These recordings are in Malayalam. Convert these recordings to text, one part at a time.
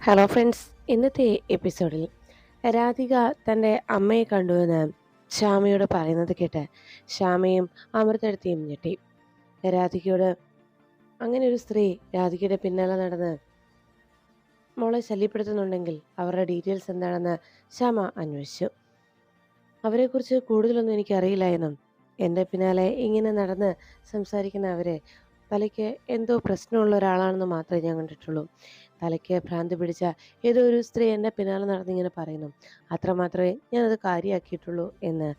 ഹലോ ഫ്രണ്ട്സ് ഇന്നത്തെ എപ്പിസോഡിൽ രാധിക തന്റെ അമ്മയെ കണ്ടുവെന്ന് ശ്യാമയോട് പറയുന്നത് കേട്ട് ശ്യാമയും അമൃതടുത്തിയും ഞെട്ടി. രാധികയോട് അങ്ങനെ ഒരു സ്ത്രീ രാധികയുടെ പിന്നാലെ നടന്ന് മോളെ ശല്യപ്പെടുത്തുന്നുണ്ടെങ്കിൽ അവരുടെ ഡീറ്റെയിൽസ് എന്താണെന്ന് ശ്യാമ അന്വേഷിച്ചു. അവരെക്കുറിച്ച് കൂടുതലൊന്നും എനിക്കറിയില്ല എന്നും എന്റെ പിന്നാലെ ഇങ്ങനെ നടന്ന് സംസാരിക്കുന്ന അവരെ തലയ്ക്ക് എന്തോ പ്രശ്നമുള്ള ഒരാളാണെന്ന് മാത്രമേ ഞാൻ കണ്ടിട്ടുള്ളൂ. തലയ്ക്ക് ഭ്രാന്തി പിടിച്ച ഏതോ ഒരു സ്ത്രീ എന്നെ പിന്നാലെ നടന്നിങ്ങനെ പറയുന്നു അത്രമാത്രമേ ഞാനത് കാര്യമാക്കിയിട്ടുള്ളൂ എന്ന്.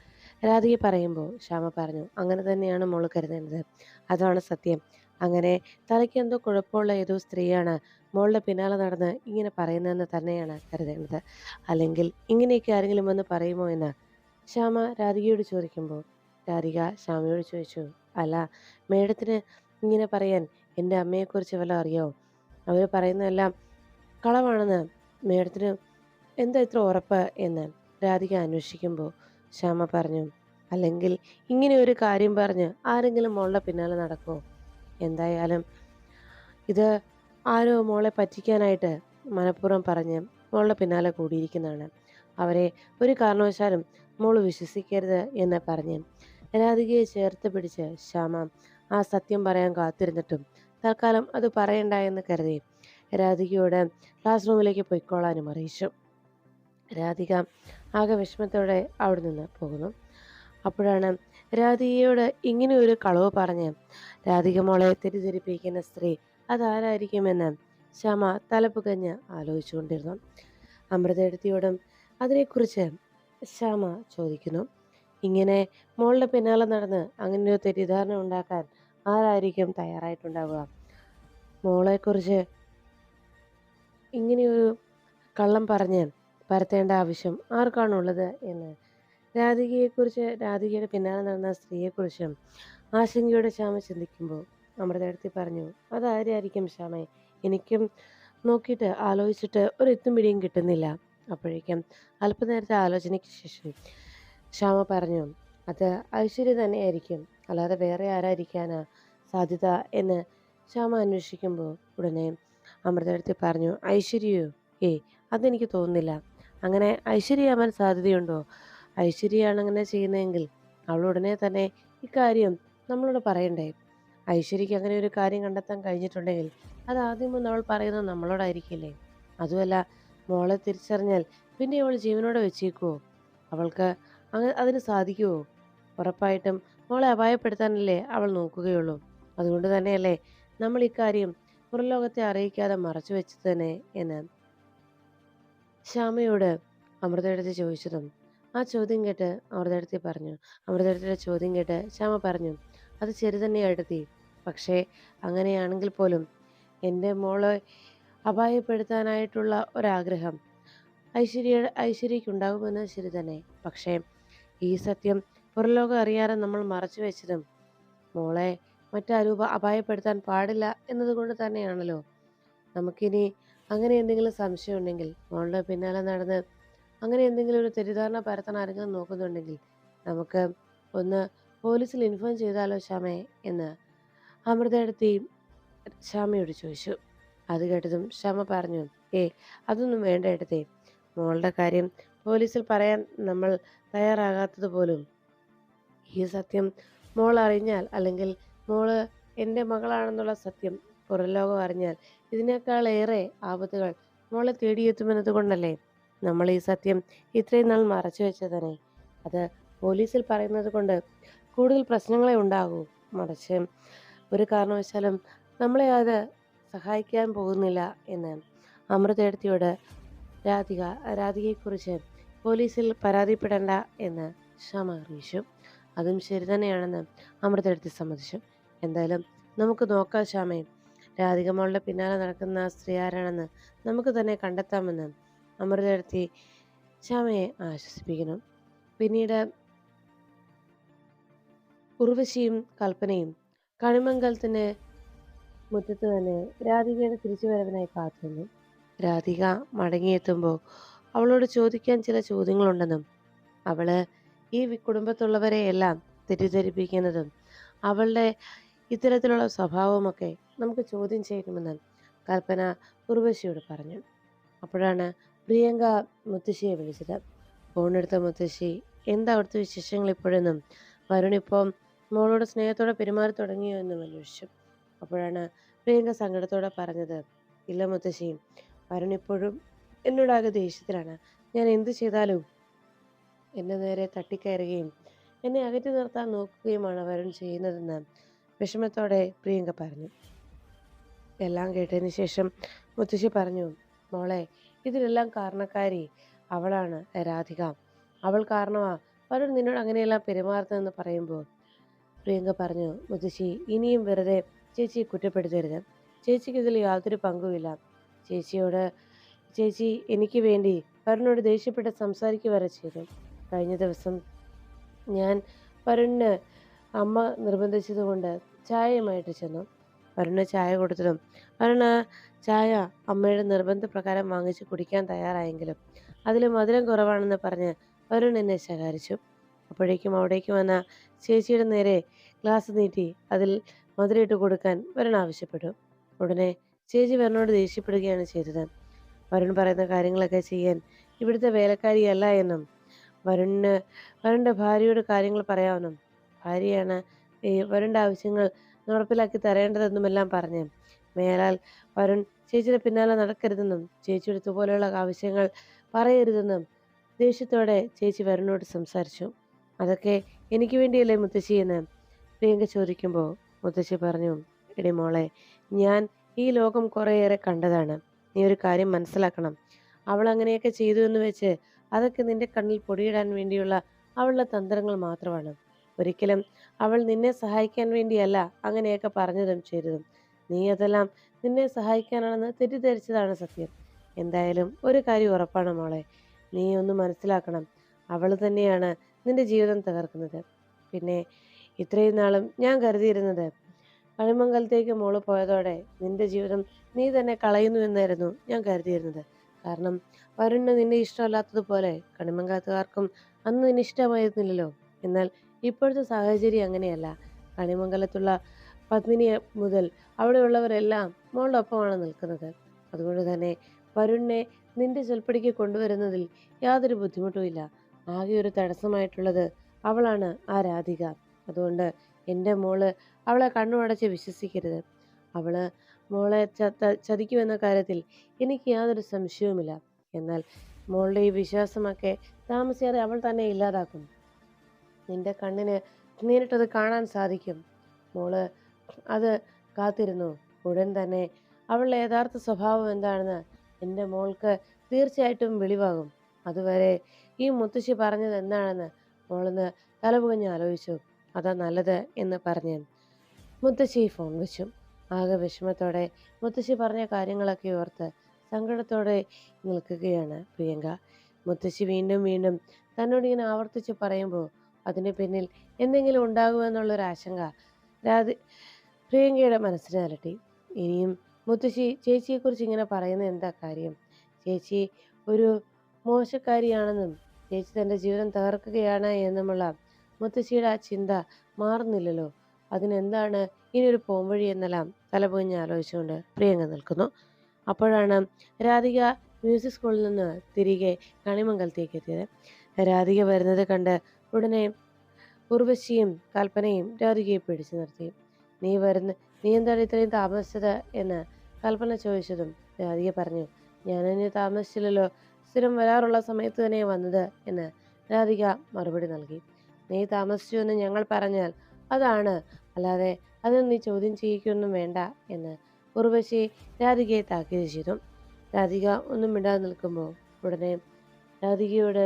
രാധിക പറയുമ്പോൾ ശ്യാമ പറഞ്ഞു അങ്ങനെ തന്നെയാണ് മോൾ കരുതേണ്ടത്. അതാണ് സത്യം. അങ്ങനെ തലയ്ക്ക് എന്തോ കുഴപ്പമുള്ള ഏതോ സ്ത്രീയാണ് മോളുടെ പിന്നാലെ നടന്ന് ഇങ്ങനെ പറയുന്നതെന്ന് തന്നെയാണ് കരുതേണ്ടത്. അല്ലെങ്കിൽ ഇങ്ങനെയൊക്കെ ആരെങ്കിലും വന്ന് പറയുമോ എന്ന്? ശ്യാമ രാധികയോട് ചോദിക്കുമ്പോൾ രാധിക ശ്യാമയോട് ചോദിച്ചു അല്ല മേഡത്തിന് ഇങ്ങനെ പറയാൻ എന്റെ അമ്മയെക്കുറിച്ച് വല്ല അറിയാമോ അവർ പറയുന്നതെല്ലാം കളവാണെന്ന് മേഡത്തിന് എന്താ ഇത്ര ഉറപ്പ് എന്ന് രാധിക അന്വേഷിക്കുമ്പോൾ ശ്യാമ പറഞ്ഞു അല്ലെങ്കിൽ ഇങ്ങനെ ഒരു കാര്യം പറഞ്ഞ് ആരെങ്കിലും മോളുടെ പിന്നാലെ നടക്കുമോ എന്തായാലും ഇത് ആരോ മോളെ പറ്റിക്കാനായിട്ട് മനഃപൂർവം പറഞ്ഞ് മോളുടെ പിന്നാലെ കൂടിയിരിക്കുന്നതാണ്. അവരെ ഒരു കാരണവശാലും മോൾ വിശ്വസിക്കരുത് എന്ന് പറഞ്ഞ് രാധികയെ ചേർത്ത് പിടിച്ച് ശ്യാമ ആ സത്യം പറയാൻ കാത്തിരുന്നിട്ടും തൽക്കാലം അത് പറയണ്ട എന്ന് കരുതി. രാധികയോട് ക്ലാസ് റൂമിലേക്ക് പൊയ്ക്കോളാനും അറിയിച്ചു. രാധിക ആകെ വിഷമത്തോടെ അവിടെ നിന്ന് പോകുന്നു. അപ്പോഴാണ് രാധികയോട് ഇങ്ങനെ ഒരു കളവ് പറഞ്ഞ് രാധിക മോളെ തെറ്റിദ്ധരിപ്പിക്കുന്ന സ്ത്രീ അതാരായിരിക്കുമെന്ന് ശ്യാമ തലപ്പുകഞ്ഞ് ആലോചിച്ചുകൊണ്ടിരുന്നു. അമൃതയെടുത്തിയോടും അതിനെക്കുറിച്ച് ശ്യാമ ചോദിക്കുന്നു. ഇങ്ങനെ മോളുടെ പിന്നാലെ നടന്ന് അങ്ങനെ ഒരു തെറ്റിദ്ധാരണ ഉണ്ടാക്കാൻ ആരായിരിക്കും തയ്യാറായിട്ടുണ്ടാവുക? മോളെക്കുറിച്ച് ഇങ്ങനെയൊരു കള്ളം പറഞ്ഞ് പരത്തേണ്ട ആവശ്യം ആർക്കാണുള്ളത് എന്ന്? രാധികയെക്കുറിച്ച് രാധികയുടെ പിന്നാലെ നടന്ന സ്ത്രീയെക്കുറിച്ചും ആശങ്കയുടെ ശ്യാമ ചിന്തിക്കുമ്പോൾ അമൃതടുത്തി പറഞ്ഞു അതാരായിരിക്കും ശ്യാമേ? എനിക്കും നോക്കിയിട്ട് ആലോചിച്ചിട്ട് ഒരു എത്തും പിടിയും കിട്ടുന്നില്ല. അപ്പോഴേക്കും അല്പനേരത്തെ ആലോചനയ്ക്ക് ശേഷം ശ്യാമ പറഞ്ഞു അത് ഐശ്വര്യ തന്നെയായിരിക്കും. അല്ലാതെ വേറെ ആരായിരിക്കാനാ? സാധ്യത എന്ന് ശ്യാമ അന്വേഷിക്കുമ്പോൾ ഉടനെ അമൃതടുത്തി പറഞ്ഞു ഐശ്വര്യയോ ഏയ് അതെനിക്ക് തോന്നുന്നില്ല. അങ്ങനെ ഐശ്വര്യയാവാൻ സാധ്യതയുണ്ടോ? ഐശ്വര്യയാണ് അങ്ങനെ ചെയ്യുന്നതെങ്കിൽ അവൾ ഉടനെ തന്നെ ഇക്കാര്യം നമ്മളോട് പറയണ്ടേ? ഐശ്വര്യയ്ക്ക് അങ്ങനെ ഒരു കാര്യം കണ്ടെത്താൻ കഴിഞ്ഞിട്ടുണ്ടെങ്കിൽ അത് ആദ്യം ഒന്ന് അവൾ പറയുന്നത് നമ്മളോടായിരിക്കില്ലേ? അതുമല്ല മോളെ തിരിച്ചറിഞ്ഞാൽ പിന്നെ അവൾ ജീവനോടെ വെച്ചേക്കുവോ അവൾക്ക് അങ്ങനെ അതിന് സാധിക്കുമോ ഉറപ്പായിട്ടും മോളെ അപായപ്പെടുത്താനല്ലേ അവൾ നോക്കുകയുള്ളൂ. അതുകൊണ്ട് തന്നെയല്ലേ നമ്മൾ ഇക്കാര്യം പുറം ലോകത്തെ അറിയിക്കാതെ മറച്ചു വെച്ചത് തന്നെ എന്ന്. ശ്യാമയോട് അമൃതയെടുത്ത് ചോദിച്ചതും ആ ചോദ്യം കേട്ട് അമൃതയെടുത്തി പറഞ്ഞു. അമൃതയെടുത്തിയുടെ ചോദ്യം കേട്ട് ശ്യാമ പറഞ്ഞു അത് ശരി തന്നെയായിട്ടെത്തി പക്ഷേ അങ്ങനെയാണെങ്കിൽ പോലും എന്റെ മോളെ അപായപ്പെടുത്താനായിട്ടുള്ള ഒരാഗ്രഹം ഐശ്വര്യ ഐശ്വര്യയ്ക്കുണ്ടാകുമെന്ന് ശരി തന്നെ. പക്ഷേ ഈ സത്യം പുറലോകം അറിയാതെ നമ്മൾ മറച്ചു വെച്ചതും മോളെ മറ്റാരും അപായപ്പെടുത്താൻ പാടില്ല എന്നതുകൊണ്ട് തന്നെയാണല്ലോ. നമുക്കിനി അങ്ങനെ എന്തെങ്കിലും സംശയം ഉണ്ടെങ്കിൽ മോളുടെ പിന്നാലെ നടന്ന് അങ്ങനെ എന്തെങ്കിലും ഒരു തെറ്റിദ്ധാരണ പരത്താൻ ആരെങ്കിലും നോക്കുന്നുണ്ടെങ്കിൽ നമുക്ക് ഒന്ന് പോലീസിൽ ഇൻഫോം ചെയ്താലോ ശ്യാമേ എന്ന് അമൃതയെടുത്തി ശ്യാമയോട് ചോദിച്ചു. അത് കേട്ടതും ശ്യാമ പറഞ്ഞു ഏ അതൊന്നും വേണ്ട എടുത്തേ. മോളുടെ കാര്യം പോലീസിൽ പറയാൻ നമ്മൾ തയ്യാറാകാത്തത് പോലും ഈ സത്യം മോൾ അറിഞ്ഞാൽ അല്ലെങ്കിൽ മോൾ എന്റെ മകളാണെന്നുള്ള സത്യം പുറംലോകം അറിഞ്ഞാൽ ഇതിനേക്കാളേറെ ആപത്തുകൾ മോളെ തേടിയെത്തുമെന്നത് കൊണ്ടല്ലേ നമ്മൾ ഈ സത്യം ഇത്രയും നാൾ മറച്ചു വെച്ചതനെ അത് പോലീസിൽ പറയുന്നത് കൊണ്ട് കൂടുതൽ പ്രശ്നങ്ങളെ ഉണ്ടാകൂ. മറിച്ച് ഒരു കാരണവശാലും നമ്മളെ അത് സഹായിക്കാൻ പോകുന്നില്ല എന്ന് അമൃതേടത്തിയോട് രാധിക രാധികയെക്കുറിച്ച് പോലീസിൽ പരാതിപ്പെടേണ്ട എന്ന് ക്ഷമ അറിയിച്ചു. അതും ശരി തന്നെയാണെന്ന് അമൃതയെടുത്തി സമ്മതിച്ചു. എന്തായാലും നമുക്ക് നോക്കാം ശ്യാമേ. രാധിക മോളുടെ പിന്നാലെ നടക്കുന്ന സ്ത്രീ ആരാണെന്ന് നമുക്ക് തന്നെ കണ്ടെത്താമെന്ന് അമൃതയെടുത്തി ശ്യാമയെ ആശ്വസിപ്പിക്കുന്നു. പിന്നീട് ഉർവശിയും കൽപ്പനയും കണിമംഗലത്തിന് മുറ്റത്ത് തന്നെ രാധികയുടെ തിരിച്ചുവരവിനായി കാത്തുന്നു രാധിക മടങ്ങിയെത്തുമ്പോൾ അവളോട് ചോദിക്കാൻ ചില ചോദ്യങ്ങളുണ്ടെന്നും അവൾ ഈ കുടുംബത്തുള്ളവരെ എല്ലാം തെറ്റിദ്ധരിപ്പിക്കുന്നതും അവളുടെ ഇത്തരത്തിലുള്ള സ്വഭാവമൊക്കെ നമുക്ക് ചോദ്യം ചെയ്യണമെന്ന് കൽപ്പന ഉർവശിയോട് പറഞ്ഞു. അപ്പോഴാണ് പ്രിയങ്ക മുത്തശ്ശിയെ വിളിച്ചത്. ഫോണെടുത്ത മുത്തശ്ശി എന്താ അവിടുത്തെ വിശേഷങ്ങൾ ഇപ്പോഴെന്നും? വരുൺ ഇപ്പം മോളോട് സ്നേഹത്തോടെ പെരുമാറി തുടങ്ങിയോ എന്നും അന്വേഷിച്ചു. അപ്പോഴാണ് പ്രിയങ്ക സങ്കടത്തോടെ പറഞ്ഞത് ഇല്ല മുത്തശ്ശി വരുൺ ഇപ്പോഴും എന്നോടാകെ ദേഷ്യത്തിലാണ്. ഞാൻ എന്ത് ചെയ്താലും എന്നെ നേരെ തട്ടിക്കയറുകയും എന്നെ അകറ്റി നിർത്താൻ നോക്കുകയുമാണ് വരുൺ ചെയ്യുന്നതെന്ന് വിഷമത്തോടെ പ്രിയങ്ക പറഞ്ഞു. എല്ലാം കേട്ടതിന് ശേഷം മുത്തശ്ശി പറഞ്ഞു മോളെ ഇതിനെല്ലാം കാരണക്കാരി അവളാണ് രാധിക. അവൾ കാരണമാ പലരും നിന്നോട് അങ്ങനെയെല്ലാം പെരുമാറുന്നതെന്ന് പറയുമ്പോൾ പ്രിയങ്ക പറഞ്ഞു മുത്തശ്ശി ഇനിയും വെറുതെ ചേച്ചിയെ കുറ്റപ്പെടുത്തരുത്. ചേച്ചിക്ക് ഇതിൽ യാതൊരു പങ്കുമില്ല. ചേച്ചിയോട് ചേച്ചി എനിക്ക് വേണ്ടി വരുണിനോട് ദേഷ്യപ്പെട്ട് സംസാരിക്കുക വരെ ചെയ്തു. കഴിഞ്ഞ ദിവസം ഞാൻ വരുണിന് അമ്മ നിർബന്ധിച്ചതുകൊണ്ട് ചായയുമായിട്ട് ചെന്നു. വരുണിന് ചായ കൊടുത്തതും വരുണ് ചായ അമ്മയുടെ നിർബന്ധപ്രകാരം വാങ്ങിച്ച് കുടിക്കാൻ തയ്യാറായെങ്കിലും അതിൽ മധുരം കുറവാണെന്ന് പറഞ്ഞ് വരുൺ എന്നെ ശകാരിച്ചു. അപ്പോഴേക്കും അവിടേക്ക് വന്ന ചേച്ചിയുടെ നേരെ ഗ്ലാസ് നീട്ടി അതിൽ മധുരയിട്ട് കൊടുക്കാൻ വരുൺ ആവശ്യപ്പെട്ടു. ഉടനെ ചേച്ചി വരുണോട് ദേഷ്യപ്പെടുകയാണ് ചെയ്തത്. വരുൺ പറയുന്ന കാര്യങ്ങളൊക്കെ ചെയ്യാൻ ഇവിടുത്തെ വേലക്കാരിയല്ല എന്നും വരുണിന് വരുണിന്റെ ഭാര്യയോട് കാര്യങ്ങൾ പറയാമെന്നും. ഭാര്യയാണ് ഈ വരുണിന്റെ ആവശ്യങ്ങൾ നടപ്പിലാക്കി തരേണ്ടതെന്നുമെല്ലാം പറഞ്ഞ്. മേലാൽ വരുൺ ചേച്ചിയുടെ പിന്നാലെ നടക്കരുതെന്നും ചേച്ചിയുടെ ഇതുപോലെയുള്ള ആവശ്യങ്ങൾ പറയരുതെന്നും ദേഷ്യത്തോടെ ചേച്ചി വരുണിനോട് സംസാരിച്ചു. അതൊക്കെ എനിക്ക് വേണ്ടിയല്ലേ മുത്തശ്ശി എന്ന്? പ്രിയങ്ക ചോദിക്കുമ്പോൾ മുത്തശ്ശി പറഞ്ഞു എടി മോളെ ഞാൻ ഈ ലോകം കുറേയേറെ കണ്ടതാണ്. നീ ഒരു കാര്യം മനസ്സിലാക്കണം. അവൾ അങ്ങനെയൊക്കെ ചെയ്തു എന്ന് വെച്ച് അതൊക്കെ നിന്റെ കണ്ണിൽ പൊടിയിടാൻ വേണ്ടിയുള്ള അവളുടെ തന്ത്രങ്ങൾ മാത്രമാണ്. ഒരിക്കലും അവൾ നിന്നെ സഹായിക്കാൻ വേണ്ടിയല്ല അങ്ങനെയൊക്കെ പറഞ്ഞതും ചെയ്തതും. നീ അതെല്ലാം നിന്നെ സഹായിക്കാനാണെന്ന് തെറ്റിദ്ധരിച്ചതാണ് സത്യം. എന്തായാലും ഒരു കാര്യം ഉറപ്പാണ് മോളെ. നീ ഒന്ന് മനസ്സിലാക്കണം. അവൾ തന്നെയാണ് നിന്റെ ജീവിതം തകർക്കുന്നത്. പിന്നെ ഇത്രയും നാളും ഞാൻ കരുതിയിരുന്നത് കളിമംഗലത്തേക്ക് മോൾ പോയതോടെ നിന്റെ ജീവിതം നീ തന്നെ കളയുന്നു എന്നായിരുന്നു ഞാൻ കരുതിയിരുന്നത്. കാരണം വരുണ് നിന്നെ ഇഷ്ടമല്ലാത്തതുപോലെ കണിമംഗലത്തുകാർക്കും അന്ന് നിന്നെ ഇഷ്ടമായിരുന്നില്ലല്ലോ. എന്നാൽ ഇപ്പോഴത്തെ സാഹചര്യം അങ്ങനെയല്ല. കണിമംഗലത്തുള്ള പത്മിനി മുതൽ അവിടെയുള്ളവരെല്ലാം മോളുടെ ഒപ്പമാണ് നിൽക്കുന്നത്. അതുകൊണ്ട് തന്നെ വരുണിനെ നിന്റെ ചൊൽപ്പടിക്ക് കൊണ്ടുവരുന്നതിൽ യാതൊരു ബുദ്ധിമുട്ടുമില്ല ആകെ ഒരു തടസ്സമായിട്ടുള്ളത് അവളാണ് ആ രാധിക. അതുകൊണ്ട് എന്റെ മോൾ അവളെ കണ്ണുമടച്ച് വിശ്വസിക്കരുത്. അവൾ മോളെ ചതിക്കുമെന്ന കാര്യത്തിൽ എനിക്ക് യാതൊരു സംശയവുമില്ല. എന്നാൽ മോളുടെ ഈ വിശ്വാസമൊക്കെ താമസിയാതെ അവൾ തന്നെ ഇല്ലാതാക്കും നിന്റെ കണ്ണിന് നേരിട്ടത് കാണാൻ സാധിക്കും. മോൾ അത് കാത്തിരുന്നു. ഉടൻ തന്നെ അവളുടെ യഥാർത്ഥ സ്വഭാവം എന്താണെന്ന് എന്റെ മോൾക്ക് തീർച്ചയായിട്ടും വെളിവാകും. അതുവരെ ഈ മുത്തശ്ശി പറഞ്ഞത് എന്താണെന്ന് മോളൊന്ന് തലപുകഞ്ഞ് ആലോചിച്ചു. അതാ നല്ലത് എന്ന് പറഞ്ഞ് മുത്തശ്ശി ഫോൺ വെച്ചു. ആകെ വിഷമത്തോടെ മുത്തശ്ശി പറഞ്ഞ കാര്യങ്ങളൊക്കെ ഓർത്ത് സങ്കടത്തോടെ നിൽക്കുകയാണ് പ്രിയങ്ക. മുത്തശ്ശി വീണ്ടും വീണ്ടും തന്നോട് ഇങ്ങനെ ആവർത്തിച്ച് പറയുമ്പോൾ അതിന് പിന്നിൽ എന്തെങ്കിലും ഉണ്ടാകുമെന്നുള്ളൊരു ആശങ്ക. രാധി പ്രിയങ്കയുടെ മനസ്സിന് അലട്ടി. ഇനിയും മുത്തശ്ശി ചേച്ചിയെക്കുറിച്ച് ഇങ്ങനെ പറയുന്ന എന്താ കാര്യം? ചേച്ചി ഒരു മോശക്കാരിയാണെന്നും ചേച്ചി തന്റെ ജീവിതം തകർക്കുകയാണ് എന്നുമുള്ള മുത്തശ്ശിയുടെ ആ ചിന്ത മാറുന്നില്ലല്ലോ. അതിനെന്താണ് ഇനിയൊരു പോംവഴി എന്നെല്ലാം തലപൊഞ്ഞ് ആലോചിച്ചുകൊണ്ട് പ്രിയങ്ക നിൽക്കുന്നു. അപ്പോഴാണ് രാധിക മ്യൂസിക് സ്കൂളിൽ നിന്ന് തിരികെ കണിമംഗലത്തേക്ക് എത്തിയത്. രാധിക വരുന്നത് കണ്ട് ഉടനെ ഉർവശിയും കൽപ്പനയും രാധികയെ പിടിച്ചു നിർത്തി. നീ വരുന്ന നീ എന്താണ് ഇത്രയും താമസിച്ചത്? എന്ന് കൽപ്പന ചോദിച്ചതും രാധിക പറഞ്ഞു ഞാനിനി താമസിച്ചില്ലല്ലോ. സ്ഥിരം വരാറുള്ള സമയത്ത് തന്നെ വന്നത് എന്ന് രാധിക മറുപടി നൽകി. നീ താമസിച്ചു എന്ന് ഞങ്ങൾ പറഞ്ഞാൽ അതാണ്. അല്ലാതെ അതിന് നീ ചോദ്യം ചെയ്യിക്കൊന്നും വേണ്ട എന്ന് ഉർവശി രാധികയെ താക്കീത് ചെയ്തു. രാധിക ഒന്നും മിണ്ടാതെ നിൽക്കുമ്പോൾ ഉടനെ രാധികയോട്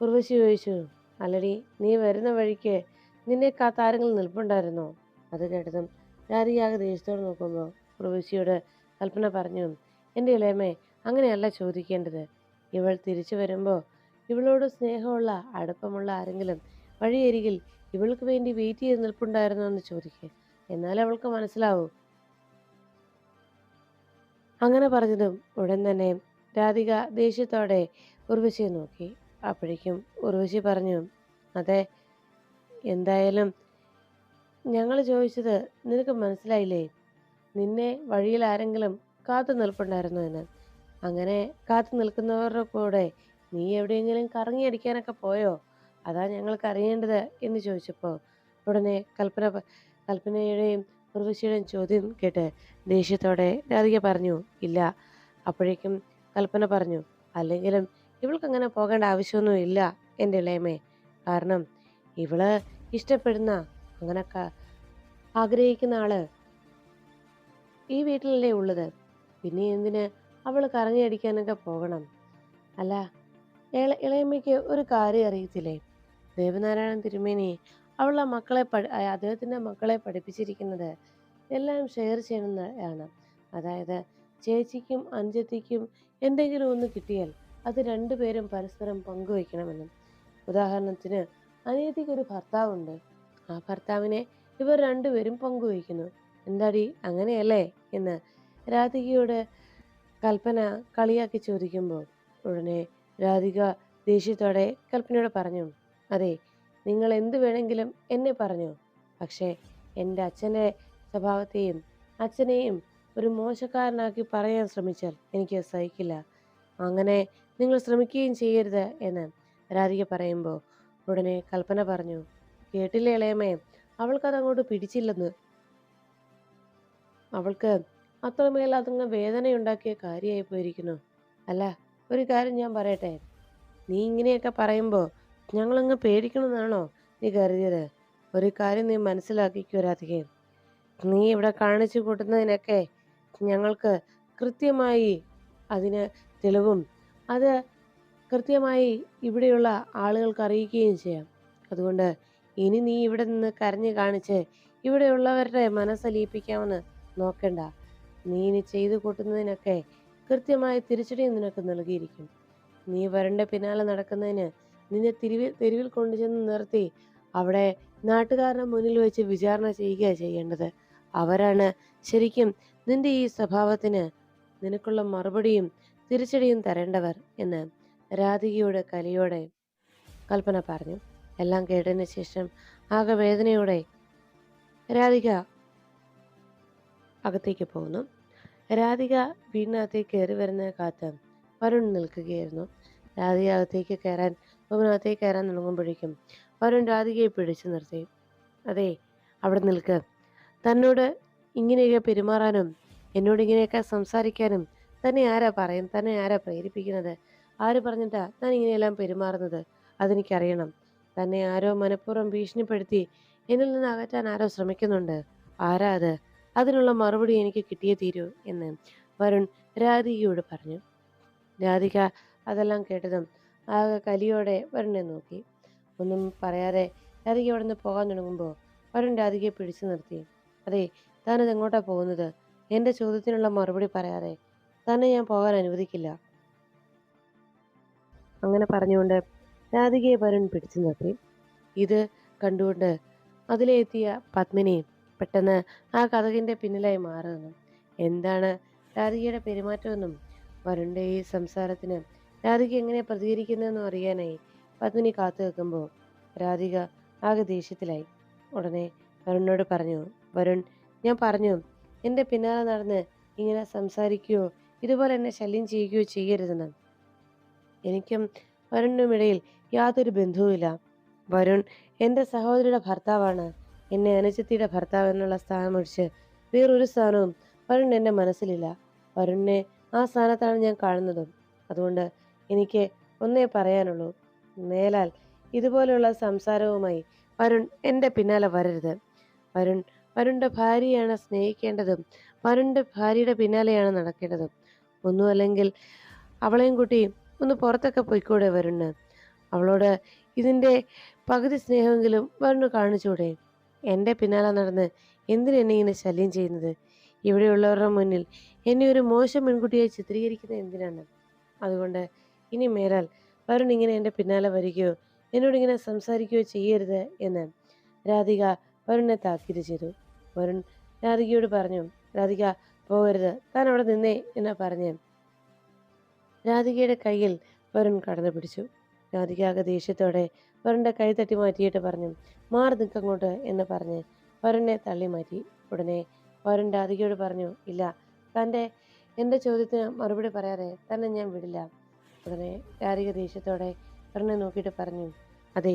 ഉർവശി ചോദിച്ചു അല്ലടി നീ വരുന്ന വഴിക്ക് നിന്നെ കാത്താരങ്ങൾ നിൽപ്പുണ്ടായിരുന്നോ? അത് കേട്ടതും രാധികയാകെ ദേഷ്യത്തോട് നോക്കുമ്പോൾ ഉർവശിയോട് കൽപ്പന പറഞ്ഞു എന്റെ ഇളയമേ അങ്ങനെയല്ല ചോദിക്കേണ്ടത്. ഇവൾ തിരിച്ചു വരുമ്പോൾ ഇവളോട് സ്നേഹമുള്ള അടുപ്പമുള്ള ആരെങ്കിലും വഴിയരികിൽ ഇവൾക്ക് വേണ്ടി വെയിറ്റ് ചെയ്ത് നിൽപ്പുണ്ടായിരുന്നോ എന്ന് ചോദിക്കുക എന്നാൽ അവൾക്ക് മനസ്സിലാവൂ. അങ്ങനെ പറഞ്ഞതും ഉടൻ തന്നെ രാധിക ദേഷ്യത്തോടെ ഉർവശിയെ നോക്കി. അപ്പോഴേക്കും ഉർവശി പറഞ്ഞു അതെ എന്തായാലും ഞങ്ങൾ ചോദിച്ചത് നിനക്ക് മനസ്സിലായില്ലേ? നിന്നെ വഴിയിൽ ആരെങ്കിലും കാത്തു നിൽപ്പുണ്ടായിരുന്നു എന്ന്? അങ്ങനെ കാത്തു നിൽക്കുന്നവരുടെ കൂടെ നീ എവിടെയെങ്കിലും കറങ്ങിയടിക്കാനൊക്കെ പോയോ? അതാ ഞങ്ങൾക്ക് അറിയേണ്ടത് എന്ന് ചോദിച്ചപ്പോൾ ഉടനെ കൽപ്പന കൽപ്പനയുടെയും ഉർവശിയുടെയും ചോദ്യം കേട്ട് ദേഷ്യത്തോടെ രാധിക പറഞ്ഞു ഇല്ല. അപ്പോഴേക്കും കൽപ്പന പറഞ്ഞു അല്ലെങ്കിലും ഇവൾക്ക് അങ്ങനെ പോകേണ്ട ആവശ്യമൊന്നും ഇല്ല എന്റെ ഇളയമേ. കാരണം ഇവൾ ഇഷ്ടപ്പെടുന്ന അങ്ങനെ ആഗ്രഹിക്കുന്ന ആൾ ഈ വീട്ടിലല്ലേ ഉള്ളത്. പിന്നെ എന്തിന് അവൾ കറങ്ങിയടിക്കാനൊക്കെ പോകണം. അല്ല ഇള ഇളയമ്മയ്ക്ക് ഒരു കാര്യം അറിയത്തില്ലേ? ദേവനാരായണൻ തിരുമേനി അവളുടെ മക്കളെ പഠി അദ്ദേഹത്തിന്റെ മക്കളെ പഠിപ്പിച്ചിരിക്കുന്നത് എല്ലാം ഷെയർ ചെയ്യണമെന്നാണ് അതായത് ചേച്ചിക്കും അനുജത്തിക്കും എന്തെങ്കിലും ഒന്ന് കിട്ടിയാൽ അത് രണ്ടുപേരും പരസ്പരം പങ്കുവയ്ക്കണമെന്നും. ഉദാഹരണത്തിന് അനിയത്തിക്ക് ഒരു ഭർത്താവുണ്ട്. ആ ഭർത്താവിനെ ഇവർ രണ്ടുപേരും പങ്കുവയ്ക്കുന്നു. എന്താടി അങ്ങനെയല്ലേ? എന്ന് രാധികയോട് കൽപ്പന കളിയാക്കി ചോദിക്കുമ്പോൾ ഉടനെ രാധിക ദേഷ്യത്തോടെ കൽപ്പനയോട് പറഞ്ഞു അതെ നിങ്ങൾ എന്ത് വേണമെങ്കിലും എന്നെ പറഞ്ഞു. പക്ഷേ എന്റെ അച്ഛന്റെ സ്വഭാവത്തെയും അച്ഛനെയും ഒരു മോശക്കാരനാക്കി പറയാൻ ശ്രമിച്ചാൽ എനിക്ക് സഹിക്കില്ല. അങ്ങനെ നിങ്ങൾ ശ്രമിക്കുകയും ചെയ്യരുത് എന്ന് രാധിക പറയുമ്പോൾ ഉടനെ കൽപ്പന പറഞ്ഞു കേട്ടില്ലേ ഇളയമേ അവൾക്കത് അങ്ങോട്ട് പിടിച്ചില്ലെന്ന്. അവൾക്ക് അത്രമേൽ അതങ്ങ് വേദനയുണ്ടാക്കിയ കാര്യമായി പോയിരിക്കുന്നു. അല്ല ഒരു കാര്യം ഞാൻ പറയട്ടെ. നീ ഇങ്ങനെയൊക്കെ പറയുമ്പോൾ ഞങ്ങളങ്ങ് പേടിക്കണമെന്നാണോ നീ കരുതിയത്? ഒരു കാര്യം നീ മനസ്സിലാക്കിക്കോ രാധികെ. നീ ഇവിടെ കാണിച്ചു കൂട്ടുന്നതിനൊക്കെ ഞങ്ങൾക്ക് കൃത്യമായി അതിന് തെളിവും അത് കൃത്യമായി ഇവിടെയുള്ള ആളുകൾക്ക് അറിയിക്കുകയും ചെയ്യാം. അതുകൊണ്ട് ഇനി നീ ഇവിടെ നിന്ന് കരഞ്ഞു കാണിച്ച് ഇവിടെയുള്ളവരുടെ മനസ്സലിയിപ്പിക്കാമെന്ന് നോക്കണ്ട. നീ ഇനി ചെയ്തു കൂട്ടുന്നതിനൊക്കെ കൃത്യമായ തിരിച്ചടി നിനക്ക് നൽകിയിരിക്കും. നീ വരണ്ട പിന്നാലെ നടക്കുന്നതിന് നിന്നെ തിരുവിൽ തെരുവിൽ കൊണ്ടുചെന്ന് നിർത്തി അവിടെ നാട്ടുകാരുടെ മുന്നിൽ വെച്ച് വിചാരണ ചെയ്യുക ചെയ്യേണ്ടത് അവരാണ് ശരിക്കും നിന്റെ ഈ സ്വഭാവത്തിന് നിനക്കുള്ള മറുപടിയും തിരിച്ചടിയും തരേണ്ടവർ എന്ന് രാധികയോട് കലിയോടെ കൽപ്പന പറഞ്ഞു. എല്ലാം കേട്ടതിന് ശേഷം ആകെ വേദനയോടെ രാധിക അകത്തേക്ക് പോകുന്നു. രാധിക വീടിനകത്തേക്ക് കയറി വരുന്ന കാത്ത് വരുൺ നിൽക്കുകയായിരുന്നു. രാധിക അകത്തേക്ക് കയറാൻ റൂമിനകത്തേക്ക് കയറാൻ തുടങ്ങുമ്പോഴേക്കും വരുൺ രാധികയെ പിടിച്ചു നിർത്തി. അതെ അവിടെ നിൽക്ക്. തന്നോട് ഇങ്ങനെയൊക്കെ പെരുമാറാനും എന്നോട് ഇങ്ങനെയൊക്കെ സംസാരിക്കാനും തന്നെ ആരാ പറയുന്നത് തന്നെ ആരാ പ്രേരിപ്പിക്കുന്നത്? ആര് പറഞ്ഞിട്ടാ താൻ ഇങ്ങനെയെല്ലാം പെരുമാറുന്നത്. അതെനിക്കറിയണം. തന്നെ ആരോ മനഃപൂർവം ഭീഷണിപ്പെടുത്തി എന്നിൽ നിന്ന് അകറ്റാൻ ആരോ ശ്രമിക്കുന്നുണ്ട്. ആരാ അത്? അതിനുള്ള മറുപടി എനിക്ക് കിട്ടിയേ തീരൂ എന്ന് വരുൺ രാധികയോട് പറഞ്ഞു. രാധിക അതെല്ലാം കേട്ടതും ആകെ കലിയോടെ വരുണിനെ നോക്കി. ഒന്നും പറയാതെ രാധിക അവിടെ നിന്ന് പോകാൻ തുടങ്ങുമ്പോൾ വരുൺ രാധികയെ പിടിച്ചു നിർത്തി. അതെ താനത് എങ്ങോട്ടാണ് പോകുന്നത്? എന്റെ ചോദ്യത്തിനുള്ള മറുപടി പറയാതെ തന്നെ ഞാൻ പോകാൻ അനുവദിക്കില്ല. അങ്ങനെ പറഞ്ഞുകൊണ്ട് രാധികയെ വരുൺ പിടിച്ചു നിർത്തി. ഇത് കണ്ടുകൊണ്ട് അതിലെത്തിയ പത്മിനി പെട്ടെന്ന് ആ കഥകിന്റെ പിന്നിലായി മാറുന്നു. എന്താണ് രാധികയുടെ പെരുമാറ്റമെന്നും വരുണിന്റെ ഈ സംസാരത്തിന് രാധിക എങ്ങനെ പ്രതികരിക്കുന്നതെന്നും അറിയാനായി പത്മിനി കാത്തു നിൽക്കുമ്പോൾ രാധിക ആകെ ദേഷ്യത്തിലായി. ഉടനെ വരുണിനോട് പറഞ്ഞു വരുൺ ഞാൻ പറഞ്ഞു എന്റെ പിന്നാലെ നടന്ന് ഇങ്ങനെ സംസാരിക്കുകയോ ഇതുപോലെ എന്നെ ശല്യം ചെയ്യുകയോ ചെയ്യരുതെന്ന്. എനിക്കും വരുണിനുമിടയിൽ യാതൊരു ബന്ധവുമില്ല. വരുൺ എന്റെ സഹോദരിയുടെ ഭർത്താവാണ്. എന്നെ അനുജത്തിയുടെ ഭർത്താവ് എന്നുള്ള സ്ഥാനം ഒഴിച്ച് വേറൊരു സ്ഥാനവും വരുൺ എന്റെ മനസ്സിലില്ല. വരുണിനെ ആ സ്ഥാനത്താണ് ഞാൻ കാണുന്നതും. അതുകൊണ്ട് എനിക്ക് ഒന്നേ പറയാനുള്ളൂ. മേലാൽ ഇതുപോലെയുള്ള സംസാരവുമായി വരുൺ എന്റെ പിന്നാലെ വരരുത്. വരുൺ വരുണിന്റെ ഭാര്യയാണ് സ്നേഹിക്കേണ്ടതും വരുണിന്റെ ഭാര്യയുടെ പിന്നാലെയാണ് നടക്കേണ്ടതും. ഒന്നുമല്ലെങ്കിൽ അവളെയും കൂട്ടി ഒന്ന് പുറത്തൊക്കെ പോയിക്കൂടെ വരുന്നു അവളോട് ഇതിന്റെ പകുതി സ്നേഹമെങ്കിലും വരുണ് കാണിച്ചൂടെ. എന്റെ പിന്നാലെ നടന്ന് എന്തിനെന്നെ ഇങ്ങനെ ശല്യം ചെയ്യുന്നത്? ഇവിടെയുള്ളവരുടെ മുന്നിൽ എന്നെ ഒരു മോശം പെൺകുട്ടിയായി ചിത്രീകരിക്കുന്നത് എന്തിനാണ്? അതുകൊണ്ട് ഇനി മേലാൽ വരുൺ ഇങ്ങനെ എന്റെ പിന്നാലെ വരികയോ എന്നോട് ഇങ്ങനെ സംസാരിക്കുകയോ ചെയ്യരുത് എന്ന് രാധിക വരുണിനെ താക്കീത് ചെയ്തു. വരുൺ രാധികയോട് പറഞ്ഞു രാധിക പോകരുത്. താൻ അവിടെ നിന്നേ എന്നാ പറഞ്ഞു. രാധികയുടെ കയ്യിൽ വരുൺ കടന്നു പിടിച്ചു. രാധിക ആകെ ദേഷ്യത്തോടെ വരുണിന്റെ കൈ തട്ടി മാറ്റിയിട്ട് പറഞ്ഞു മാറി നിൽക്കങ്ങോട്ട് എന്ന് പറഞ്ഞ് വരുണിനെ തള്ളി മാറ്റി. ഉടനെ വരുൺ രാധികയോട് പറഞ്ഞു ഇല്ല തന്റെ എന്റെ ചോദ്യത്തിന് മറുപടി പറയാതെ തന്നെ ഞാൻ വിടില്ല. ഉടനെ രാധിക ദേഷ്യത്തോടെ വരുണെ നോക്കിയിട്ട് പറഞ്ഞു അതെ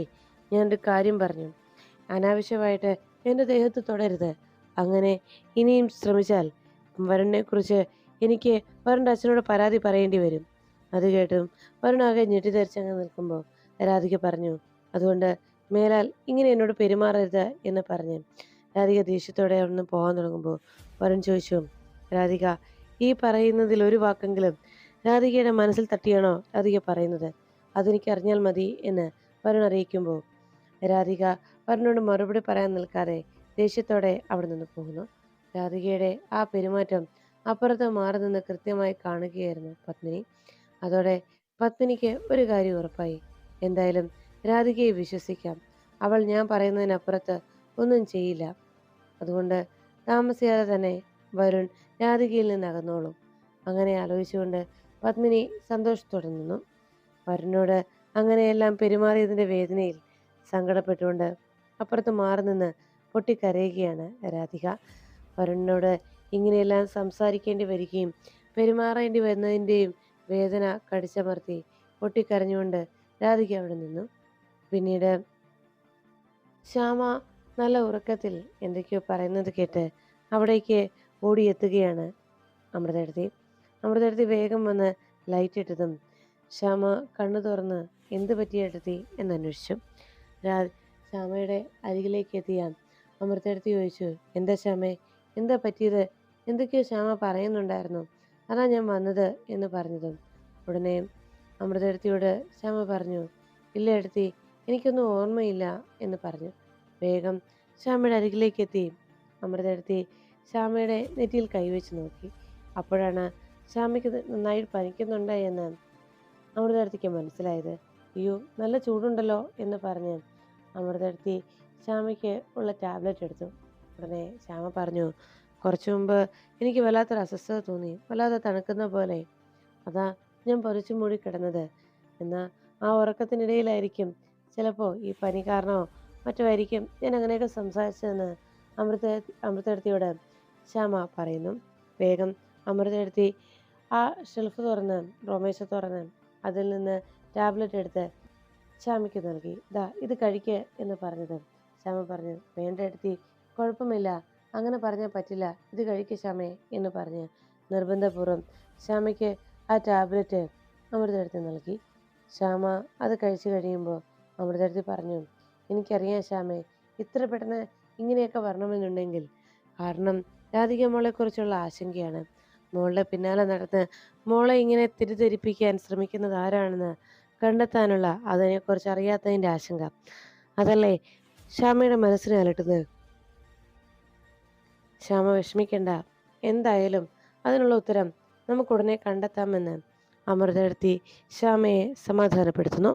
ഞാനൊരു കാര്യം പറഞ്ഞു. അനാവശ്യമായിട്ട് എന്റെ ദേഹത്ത് തുടരുത്. അങ്ങനെ ഇനിയും ശ്രമിച്ചാൽ വരുണിനെക്കുറിച്ച് എനിക്ക് വരുണിന്റെ അച്ഛനോട് പരാതി പറയേണ്ടി വരും. അത് കേട്ടും വരുണാകെ ഞെട്ടിധരിച്ചങ്ങ് നിൽക്കുമ്പോൾ രാധിക പറഞ്ഞു അതുകൊണ്ട് മേലാൽ ഇങ്ങനെ എന്നോട് പെരുമാറരുത് എന്ന് പറഞ്ഞ് രാധിക ദേഷ്യത്തോടെ അവിടുന്ന് പോകാൻ തുടങ്ങുമ്പോൾ വരുൺ ചോദിച്ചു രാധിക ഈ പറയുന്നതിൽ ഒരു വാക്കെങ്കിലും രാധികയുടെ മനസ്സിൽ തട്ടിയാണോ? രാധിക പറയുന്നത് അതെനിക്ക് അറിഞ്ഞാൽ മതി എന്ന് വരുൺ അറിയിക്കുമ്പോൾ രാധിക വരുണോട് മറുപടി പറയാൻ നിൽക്കാതെ ദേഷ്യത്തോടെ അവിടെ നിന്ന് പോകുന്നു. രാധികയുടെ ആ പെരുമാറ്റം അപ്പുറത്ത് മാറി നിന്ന് കൃത്യമായി കാണുകയായിരുന്നു പത്മിനി. അതോടെ പത്മിനിക്ക് ഒരു കാര്യം ഉറപ്പായി. എന്തായാലും രാധികയെ വിശ്വസിക്കാം. അവൾ ഞാൻ പറയുന്നതിനപ്പുറത്ത് ഒന്നും ചെയ്യില്ല. അതുകൊണ്ട് താമസിയാതെ തന്നെ വരുൺ രാധികയിൽ നിന്ന് അകന്നോളും. അങ്ങനെ ആലോചിച്ചുകൊണ്ട് പത്മിനി സന്തോഷത്തോടെ നിന്നു. വരുണിനോട് അങ്ങനെയെല്ലാം പെരുമാറിയതിന്റെ വേദനയിൽ സങ്കടപ്പെട്ടുകൊണ്ട് അപ്പുറത്ത് മാറി നിന്ന് പൊട്ടിക്കരയുകയാണ് രാധിക. വരുണിനോട് ഇങ്ങനെയെല്ലാം സംസാരിക്കേണ്ടി വരികയും പെരുമാറേണ്ടി വരുന്നതിന്റെയും വേദന കടിച്ചമർത്തി പൊട്ടിക്കരഞ്ഞുകൊണ്ട് രാധിക അവിടെ നിന്നു. പിന്നീട് ശ്യാമ നല്ല ഉറക്കത്തിൽ എന്തൊക്കെയോ പറയുന്നത് കേട്ട് അവിടേക്ക് ഓടിയെത്തുകയാണ് അമൃതയെടുത്തി അമൃതയെടുത്തി വേഗം വന്ന് ലൈറ്റ് ഇട്ടതും ശ്യാമ കണ്ണു തുറന്ന് എന്ത് പറ്റിയെടുത്തി എന്നന്വേഷിച്ചു രാ ശ്യാമയുടെ അരികിലേക്ക് എത്തിയ അമൃതയെടുത്തി ചോദിച്ചു എന്താ ശ്യാമേ എന്താ പറ്റിയത്? എന്തൊക്കെയോ ശ്യാമ പറയുന്നുണ്ടായിരുന്നു. അതാ ഞാൻ വന്നത് എന്ന് പറഞ്ഞതും. ഉടനെ അമൃതയെടുത്തിയോട് ശ്യാമ പറഞ്ഞു ഇല്ല എടുത്തി എനിക്കൊന്നും ഓർമ്മയില്ല എന്ന് പറഞ്ഞു. വേഗം ശ്യാമയുടെ അരികിലേക്ക് എത്തി. അമൃതയെടുത്തി ശ്യാമയുടെ നെറ്റിയിൽ കൈവച്ച് നോക്കി. അപ്പോഴാണ് ശ്യാമയ്ക്ക് നന്നായി പനിക്കുന്നുണ്ട് എന്ന് അമൃതയെടുത്തിക്ക് മനസ്സിലായത്. അയ്യോ നല്ല ചൂടുണ്ടല്ലോ എന്ന് പറഞ്ഞ് അമൃതയെടുത്തി ശ്യാമയ്ക്ക് ഉള്ള ടാബ്ലറ്റ് എടുത്തു. ഉടനെ ശ്യാമ പറഞ്ഞു കുറച്ചു മുമ്പ് എനിക്ക് വല്ലാത്തൊരു അസ്വസ്ഥത തോന്നി. വല്ലാതെ തണുക്കുന്ന പോലെ. അതാ ഞാൻ പൊരിച്ചു മൂടി കിടന്നത് എന്നാൽ ആ ഉറക്കത്തിനിടയിലായിരിക്കും. ചിലപ്പോൾ ഈ പനി കാരണമോ മറ്റോ ആയിരിക്കും ഞാൻ അങ്ങനെയൊക്കെ സംസാരിച്ചതെന്ന് അമൃത അമൃതയെടുത്തിയോട് ശ്യാമ പറയുന്നു. വേഗം അമൃതയെടുത്തി ആ ഷെൽഫ് തുറന്ന് റോമേശ തുറന്ന് അതിൽ നിന്ന് ടാബ്ലറ്റ് എടുത്ത് ശ്യാമയ്ക്ക് നൽകി. ദാ ഇത് കഴിക്ക് എന്ന് പറഞ്ഞത്. ശ്യാമ പറഞ്ഞു വേണ്ട എടുത്തി കുഴപ്പമില്ല. അങ്ങനെ പറഞ്ഞാൽ പറ്റില്ല. ഇത് കഴിക്ക് ശ്യാമേ എന്ന് പറഞ്ഞ് നിർബന്ധപൂർവം ശ്യാമയ്ക്ക് ആ ടാബ്ലറ്റ് അമൃതയെടുത്ത് നൽകി. ശ്യാമ അത് കഴിച്ചു കഴിയുമ്പോൾ അമൃതയെടുത്ത് പറഞ്ഞു എനിക്കറിയാം ശ്യാമേ ഇത്ര പെട്ടെന്ന് ഇങ്ങനെയൊക്കെ വരണമെന്നുണ്ടെങ്കിൽ കാരണം രാധിക മോളെക്കുറിച്ചുള്ള ആശങ്കയാണ്. മോളുടെ പിന്നാലെ നടന്ന് മോളെ ഇങ്ങനെ തിരിധരിപ്പിക്കാൻ ശ്രമിക്കുന്നത് ആരാണെന്ന് കണ്ടെത്താനുള്ള അതിനെക്കുറിച്ച് അറിയാത്തതിന്റെ ആശങ്ക. അതല്ലേ ശ്യാമയുടെ മനസ്സിനെ അലട്ടുന്നത്? ശ്യാമ വിഷമിക്കണ്ട. എന്തായാലും അതിനുള്ള ഉത്തരം നമുക്കുടനെ കണ്ടെത്താമെന്ന് അമൃതയെടുത്തി ശ്യാമയെ സമാധാനപ്പെടുത്തുന്നു.